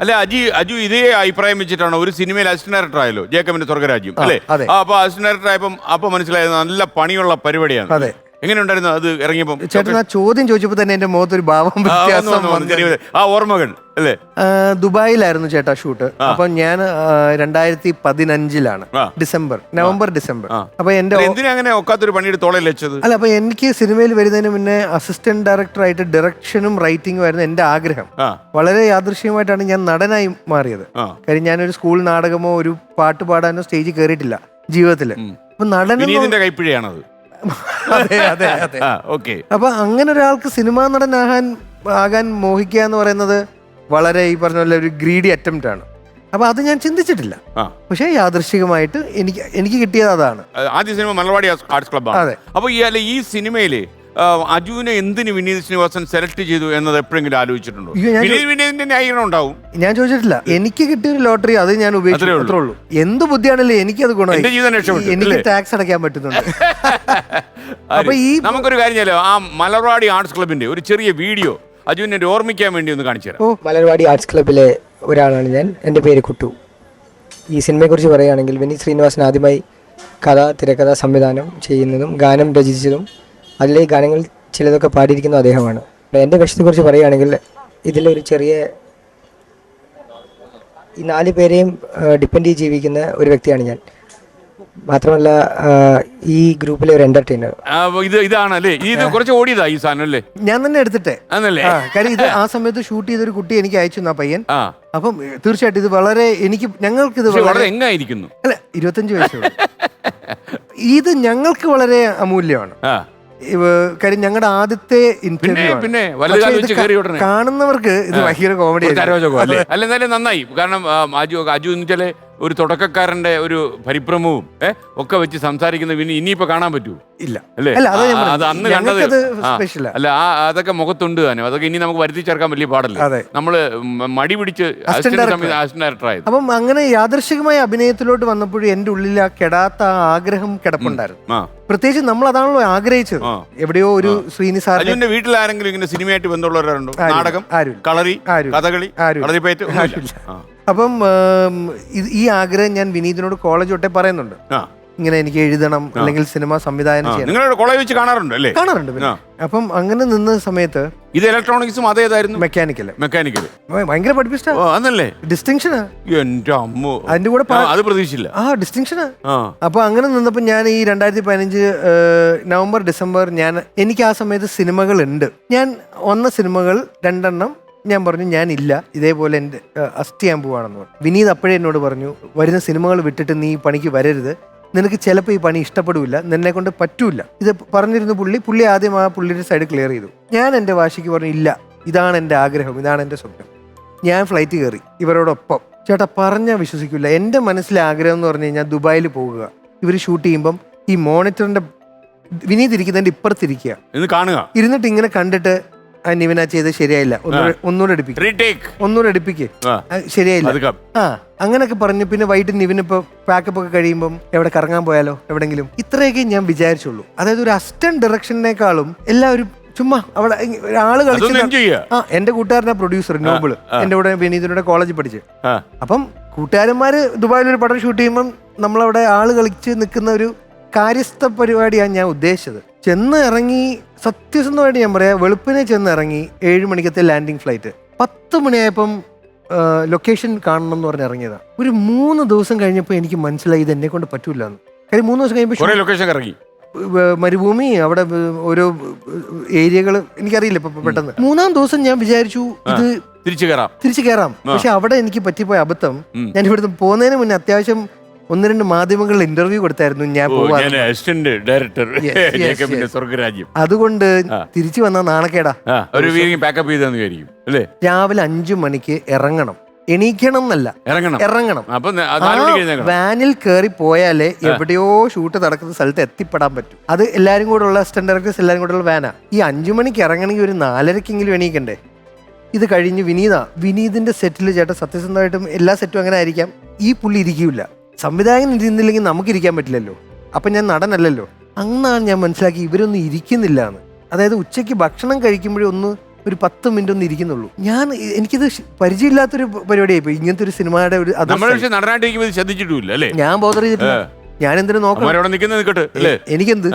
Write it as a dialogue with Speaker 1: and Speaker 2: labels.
Speaker 1: അല്ല അജി അജു ഇതേ അഭിപ്രായം വെച്ചിട്ടാണ് ഒരു സിനിമയിൽ അസിസ്റ്റന്റ് ഡയറക്ടർ ആയല്ലോ ജേക്കബിന്റെ സ്വർഗരാജ്യം അല്ലേ
Speaker 2: അതെ.
Speaker 1: ആ, അപ്പൊ അസിസ്റ്റന്റ് ഡയറക്ടർ ആയപ്പം അപ്പൊ മനസ്സിലായത് നല്ല പണിയുള്ള പരിപാടിയാണ്
Speaker 2: അതെ.
Speaker 1: എങ്ങനെ ഉണ്ടായിരുന്നു അത് ഇറങ്ങിയപ്പം
Speaker 2: ചേട്ടൻ ആ ചോദ്യം ചോദിച്ചപ്പോൾ തന്നെ എന്റെ മുഖത്തൊരു ഭാവം
Speaker 1: ആ, വന്നു,
Speaker 2: വ്യത്യാസം
Speaker 1: വന്നു, വന്നു.
Speaker 2: വന്നു.
Speaker 1: ചെറിയ- ആ ഓർമ്മകൾ അല്ലേ?
Speaker 2: ദുബായിലായിരുന്നു ചേട്ടാ ഷൂട്ട്. അപ്പൊ ഞാൻ രണ്ടായിരത്തി പതിനഞ്ചിലാണ്. December November December. അപ്പൊ എന്റെ
Speaker 1: എന്തിനാ അങ്ങനെ ഒക്കാത്തൊരു
Speaker 2: അല്ല അപ്പൊ എനിക്ക് സിനിമയിൽ വരുന്നതിന് മുന്നേ അസിസ്റ്റന്റ് ഡയറക്ടറായിട്ട് ഡയറക്ഷനും റൈറ്റിംഗും ആയിരുന്നു എന്റെ ആഗ്രഹം. വളരെ യാദൃശ്യമായിട്ടാണ് ഞാൻ നടനായി മാറിയത്. കാര്യം ഞാനൊരു സ്കൂൾ നാടകമോ ഒരു പാട്ട് പാടാനോ സ്റ്റേജിൽ കയറിയിട്ടില്ല ജീവിതത്തിൽ അപ്പൊ നടൻ
Speaker 1: കൈപ്പിഴയാണത്.
Speaker 2: അതെ അതെ അതെ. അപ്പൊ അങ്ങനെ ഒരാൾക്ക് സിനിമാ നടനാകാൻ ആകാൻ മോഹിക്കുക എന്ന് പറയുന്നത് വളരെ ഈ പറഞ്ഞ പോലെ ഒരു ഗ്രീഡി അറ്റംപ്റ്റ് ആണ്. അപ്പൊ അത് ഞാൻ ചിന്തിച്ചിട്ടില്ല.
Speaker 1: ആ.
Speaker 2: പക്ഷേ യാദൃശികമായിട്ട് എനിക്ക് എനിക്ക് കിട്ടിയത് അതാണ്.
Speaker 1: ആദ്യ സിനിമ മലവാടി ആർട്സ് ക്ലബ്ബാണ്
Speaker 2: അതെ.
Speaker 1: അപ്പൊ ഈ അല്ല ഈ സിനിമയിൽ ആ, അജുവിനെ എന്തിന് വിനീത് ശ്രീനിവാസൻ സെലക്ട് ചെയ്തു എന്നത് എപ്പോഴെങ്കിലും ആലോചിച്ചിട്ടുണ്ടോ?
Speaker 2: ഞാൻ
Speaker 1: വിനീത് വിനീതിന്റെ ന്യായീകരണം ഉണ്ടാവും.
Speaker 2: ഞാൻ ചോദിച്ചിട്ടില്ല. എനിക്ക് കിട്ടിയൊരു ലോട്ടറി അത് ഞാൻ ഉപയോഗിച്ചു.
Speaker 1: അത്രേ ഉള്ളൂ.
Speaker 2: അത്രേ ഉള്ളൂ. എന്ത് ബുദ്ധിയാണല്ലേ എനിക്കത് ഗുണമായി
Speaker 1: എന്റെ ജീവിതം രക്ഷപ്പെട്ടു,
Speaker 2: എനിക്ക്
Speaker 1: അല്ലേ?
Speaker 2: ടാക്സ് അടയ്ക്കാൻ പറ്റുന്നുണ്ട്? അപ്പൊ ഈ
Speaker 1: നമുക്കൊരു കാര്യം ചെയ്യാലോ? ആ മലവാടി ആർട്സ് ക്ലബിന്റെ ഒരു ചെറിയ വീഡിയോ അജുവിനെ ഒരു ഓർമ്മിക്കാൻ വേണ്ടി ഒന്ന് കാണിച്ചു തരാം.
Speaker 2: ഓ.
Speaker 3: മലർവാടി ആർട്സ് ക്ലബിലെ ഒരാളാണ് ഞാൻ. എന്റെ പേര് കുട്ടു. ഈ സിനിമയെക്കുറിച്ച് പറയുകയാണെങ്കിൽ വിനീത് ശ്രീനിവാസൻ ആദ്യമായി കഥ തിരക്കഥ സംവിധാനം ചെയ്യുന്നതും ഗാനം രചിച്ചതും അതിലെ ഈ ഗാനങ്ങൾ ചിലതൊക്കെ പാടിയിരിക്കുന്നതും അദ്ദേഹമാണ്. എന്റെ വേഷത്തെക്കുറിച്ച് പറയുകയാണെങ്കിൽ ഇതിലൊരു ചെറിയ ഈ നാല് പേരെയും ഡിപ്പെൻഡ് ചെയ്ത് ജീവിക്കുന്ന ഒരു വ്യക്തിയാണ് ഞാൻ. മാത്രമല്ല ഈ ഗ്രൂപ്പിലെ ഒരു
Speaker 1: എന്റർടൈനർ ഇത് ഇതാണ് അല്ലേ ഇത് കുറച്ച് ഓടിയതാ ഈ സാധനം അല്ലേ?
Speaker 2: ഞാൻ തന്നെ എടുത്തിട്ടെ.
Speaker 1: ആണല്ലേ?
Speaker 2: ആ കാര്യം ഇത് ആ സമയത്ത് ഷൂട്ട് ചെയ്തൊരു കുട്ടി എനിക്ക് അയച്ചു ആ പയ്യൻ.
Speaker 1: ആ.
Speaker 2: അപ്പം ഏ, തീർച്ചയായിട്ടും ഇത് വളരെ എനിക്ക് ഞങ്ങൾക്ക് ഇത്
Speaker 1: പക്ഷെ
Speaker 2: വളരെ
Speaker 1: വളരെ എങ്ങായിരിക്കുന്നു?
Speaker 2: അല്ല ഇരുപത്തഞ്ച് വയസ്സുള്ളൂ ഇത് ഞങ്ങൾക്ക് വളരെ അമൂല്യമാണ്.
Speaker 1: ആ.
Speaker 2: ഇവ- കാര്യം ഞങ്ങളുടെ ആദ്യത്തെ ഇന്റർവ്യൂ ആണ്.
Speaker 1: പിന്നെ വലത്
Speaker 2: പക്ഷേ
Speaker 1: കാൽ
Speaker 2: ഇത്
Speaker 1: വെച്ച്
Speaker 2: ക-
Speaker 1: ഉടനെ.
Speaker 2: കാണുന്നവർക്ക് ഇത് ഭയങ്കര കോമഡി
Speaker 1: അല്ലേ? നന്നായി. കാരണം ആ, അജു അജു എന്ന് വെച്ചാൽ ഒരു തുടക്കക്കാരന്റെ ഒരു പരിഭ്രമവും ഒക്കെ വെച്ച് സംസാരിക്കുന്നത് പിന്നെ ഇനിയിപ്പോൾ കാണാൻ പറ്റൂ
Speaker 2: ഇല്ല.
Speaker 1: അല്ലേ?
Speaker 2: അതാ
Speaker 1: അന്ന് കണ്ടത്. അല്ല ആ അതൊക്കെ മുഖത്തുണ്ട് തന്നെ അതൊക്കെ ഇനി നമുക്ക് വരുത്തി ചേർക്കാൻ വലിയ പാടല്ലേ. നമ്മൾ മടി പിടിച്ച്
Speaker 2: അപ്പം അങ്ങനെ യാദൃശികമായ അഭിനയത്തിലോട്ട് വന്നപ്പോഴും എന്റെ ഉള്ളിൽ ആ കെടാത്ത ആഗ്രഹം കിടപ്പുണ്ടായിരുന്നു.
Speaker 1: ആ.
Speaker 2: പ്രത്യേകിച്ച് നമ്മൾ അതാണല്ലോ ആഗ്രഹിച്ചത് എവിടെയോ ഒരു ശ്രീനി സാറിന്റെ
Speaker 1: വീട്ടിൽ ആരെങ്കിലും ഇങ്ങനെ സിനിമയായിട്ട് ബന്ധമുള്ളവരുണ്ടോ? നാടകം. കളറി കഥകളി.
Speaker 2: അപ്പം ഈ ആഗ്രഹം ഞാൻ വിനീതിനോട് കോളേജ് തൊട്ടേ പറയുന്നുണ്ട്.
Speaker 1: ആ.
Speaker 2: ഇങ്ങനെ എനിക്ക് എഴുതണം അല്ലെങ്കിൽ സിനിമ സംവിധാനം. ചെയ്യണം.
Speaker 1: നിങ്ങളുടെ കോളേജ് വെച്ച് കാണാറുണ്ട് അല്ലേ?
Speaker 2: കാണാറുണ്ട് പിന്നെ. അപ്പം അങ്ങനെ നിന്ന സമയത്ത്
Speaker 1: ഇത് ഇലക്ട്രോണിക്സും അതേതായിരുന്നു
Speaker 2: മെക്കാനിക്കൽ
Speaker 1: മെക്കാനിക്കൽ
Speaker 2: ഭയങ്കര
Speaker 1: പഠിപ്പിച്ചല്ലേ ഡിസ്റ്റിങ്ഷൻ
Speaker 2: ഡിസ്റ്റിങ്ഷനാ
Speaker 1: എന്റെ അമ്മ.
Speaker 2: അതിന്റെ കൂടെ
Speaker 1: അത് പ്രതീക്ഷിച്ചില്ല.
Speaker 2: ആ
Speaker 1: ഡിസ്റ്റിങ്ഷൻ
Speaker 2: അപ്പൊ അങ്ങനെ നിന്നപ്പോ ഞാൻ ഈ രണ്ടായിരത്തി പതിനഞ്ച് നവംബർ ഡിസംബർ ഞാൻ എനിക്ക് ആ സമയത്ത് സിനിമകൾ ഉണ്ട് ഞാൻ വന്ന സിനിമകൾ രണ്ടെണ്ണം ഞാൻ പറഞ്ഞു ഞാൻ ഇല്ല. ഇതേപോലെ എന്റെ അസ്റ്റ് ചെയ്യാൻ പോവാണെന്ന് പറഞ്ഞു. വിനീത് അപ്പോഴേ എന്നോട് പറഞ്ഞു വരുന്ന സിനിമകൾ വിട്ടിട്ട് നീ പണിക്ക് വരരുത്. നിനക്ക് ചിലപ്പോൾ ഈ പണി ഇഷ്ടപ്പെടില്ല നിന്നെ കൊണ്ട് പറ്റൂല. ഇത് പറഞ്ഞിരുന്നു പുള്ളി പുള്ളി ആദ്യം ആ പുള്ളിയുടെ സൈഡ് ക്ലിയർ ചെയ്തു. ഞാൻ എന്റെ വാശിക്ക് പറഞ്ഞു ഇല്ല ഇതാണ് എന്റെ ആഗ്രഹം ഇതാണ് എന്റെ സ്വപ്നം. ഞാൻ ഫ്ലൈറ്റ് കയറി ഇവരോടൊപ്പം. ചേട്ടാ പറഞ്ഞാൽ വിശ്വസിക്കില്ല എന്റെ മനസ്സിലെ ആഗ്രഹം എന്ന് പറഞ്ഞു കഴിഞ്ഞാൽ ദുബായിൽ പോകുക. ഇവർ ഷൂട്ട് ചെയ്യുമ്പം ഈ മോണിറ്ററിന്റെ വിനീത് ഇരിക്കുന്നതിന്റെ ഇപ്പുറത്തിരിക്കുക.
Speaker 1: കാണുക.
Speaker 2: ഇരുന്നിട്ട് ഇങ്ങനെ കണ്ടിട്ട് നിവിന ചെയ്ത് ശരിയായില്ല. ഒന്നുകൂടെ ഒന്നുകൂടെ
Speaker 1: റീടേക്ക്
Speaker 2: ഒന്നുകൂടെ എടുപ്പിക്ക്.
Speaker 1: ആ.
Speaker 2: ശരിയായില്ല.
Speaker 1: അത് ക-
Speaker 2: ആ അങ്ങനെയൊക്കെ പറഞ്ഞു. പിന്നെ വൈകിട്ട് നിവിനിപ്പോ പാക്കപ്പ് ഒക്കെ കഴിയുമ്പം എവിടെ കറങ്ങാൻ പോയാലോ എവിടെങ്കിലും. ഇത്രയൊക്കെ ഞാൻ വിചാരിച്ചുള്ളൂ. അതായത് ഒരു അസിസ്റ്റന്റ് ഡയറക്ഷനേക്കാളും എല്ലാവരും ചുമ്മാ അവിടെ ഇ- ഒരാൾ
Speaker 1: അതൊന്ന്
Speaker 2: കളിച്ച് ആ എന്റെ കൂട്ടുകാരനാ പ്രൊഡ്യൂസർ നോബിൾ. എന്റെ കൂടെ വിനീതിനോടെ കോളേജിൽ പഠിച്ച്.
Speaker 1: ആ.
Speaker 2: അപ്പം കൂട്ടുകാരന്മാര് ദുബായിൽ ഒരു പടം ഷൂട്ട് ചെയ്യുമ്പം നമ്മളവിടെ ആൾ കളിച്ച് നിൽക്കുന്ന ഒരു കാര്യസ്ഥ പരിപാടിയാണ് ഞാൻ ഉദ്ദേശിച്ചത്. ചെന്ന് ഇറങ്ങി സത്യസന്ധമായിട്ട് ഞാൻ പറയാം വെളുപ്പിനെ ചെന്ന് ഇറങ്ങി ഏഴ് മണിക്കത്തെ ലാൻഡിങ് ഫ്ലൈറ്റ് പത്ത് മണിയായപ്പം ലൊക്കേഷൻ കാണണം എന്ന് പറഞ്ഞ് ഇറങ്ങിയതാ. ഒരു മൂന്ന് ദിവസം കഴിഞ്ഞപ്പോൾ എനിക്ക് മനസ്സിലായി ഇത് എന്നെ കൊണ്ട് പറ്റൂല എന്ന് കാര്യം മൂന്ന് ദിവസം കഴിയുമ്പോൾ
Speaker 1: ലൊക്കേഷൻ ഇറങ്ങി.
Speaker 2: മരുഭൂമി അവിടെ ഓരോ ഏരിയകൾ എനിക്കറിയില്ല ഇപ്പൊ പെട്ടെന്ന്. മൂന്നാം ദിവസം ഞാൻ വിചാരിച്ചു ഇത്
Speaker 1: തിരിച്ചു കയറാം
Speaker 2: തിരിച്ചു കയറാം പക്ഷെ അവിടെ എനിക്ക് പറ്റിപ്പോയ അബദ്ധം ഞാൻ ഇവിടുന്ന് പോകുന്നതിന് മുന്നേ അത്യാവശ്യം ഒന്ന് രണ്ട് മാധ്യമങ്ങളിൽ ഇന്റർവ്യൂ കൊടുത്തായിരുന്നു ഞാൻ
Speaker 1: അസിസ്റ്റന്റ് ഡയറക്ടർ ജേക്കബിന്റെ. സ്വർഗരാജ്യം
Speaker 2: അതുകൊണ്ട് തിരിച്ചു വന്ന നാണക്കേടാ.
Speaker 1: ഒരു വീക്കിംഗ് പാക്കപ്പ് ചെയ്തെന്ന് വിചാരിക്കും അല്ലേ?
Speaker 2: രാവിലെ അഞ്ചു മണിക്ക് ഇറങ്ങണം. എണീക്കണം എന്നല്ല
Speaker 1: ഇറങ്ങണം.
Speaker 2: ഇറങ്ങണം വാനിൽ കയറി പോയാലേ എവിടെയോ ഷൂട്ട് നടക്കുന്ന സ്ഥലത്ത് എത്തിപ്പെടാൻ പറ്റും. അത് എല്ലാരും കൂടെ ഉള്ള അസിസ്റ്റന്റ് ഡയറക്ടേഴ്സ് എല്ലാരും കൂടെ ഉള്ള വാനാ ഈ അഞ്ചു മണിക്ക് ഇറങ്ങണമെങ്കിൽ ഒരു നാലരക്കെങ്കിലും എണീക്കണ്ടേ? ഇത് കഴിഞ്ഞ് വിനീത വിനീതിന്റെ സെറ്റിൽ ചേട്ടാ സത്യസന്ധമായിട്ടും എല്ലാ സെറ്റും അങ്ങനെ ആയിരിക്കാം. ഈ പുള്ളി ഇരിക്കില്ല സംവിധായകൻ ഇരുന്നില്ലെങ്കിൽ നമുക്ക് ഇരിക്കാൻ പറ്റില്ലല്ലോ. അപ്പൊ ഞാൻ നടനല്ലല്ലോ. അന്നാണ് ഞാൻ മനസ്സിലാക്കി ഇവരൊന്നും ഇരിക്കുന്നില്ല എന്ന് അതായത് ഉച്ചയ്ക്ക് ഭക്ഷണം കഴിക്കുമ്പോഴേ ഒന്ന് ഒരു പത്ത് മിനിറ്റ് ഒന്ന് ഇരിക്കുന്നുള്ളൂ. ഞാൻ എനിക്കിത് പരിചയമില്ലാത്തൊരു പ- പരിപാടിയായി പോയി. ഇങ്ങനത്തെ ഒരു സിനിമയുടെ ഒരു
Speaker 1: ശ്രദ്ധിച്ചിട്ടുമില്ല അല്ലേ?
Speaker 2: ഞാൻ ബോധർ ചെയ്തിട്ടില്ല. ഞാൻ എന്തിനു നോക്കണം?
Speaker 1: അല്ലേ?
Speaker 2: എനിക്കെന്ത്?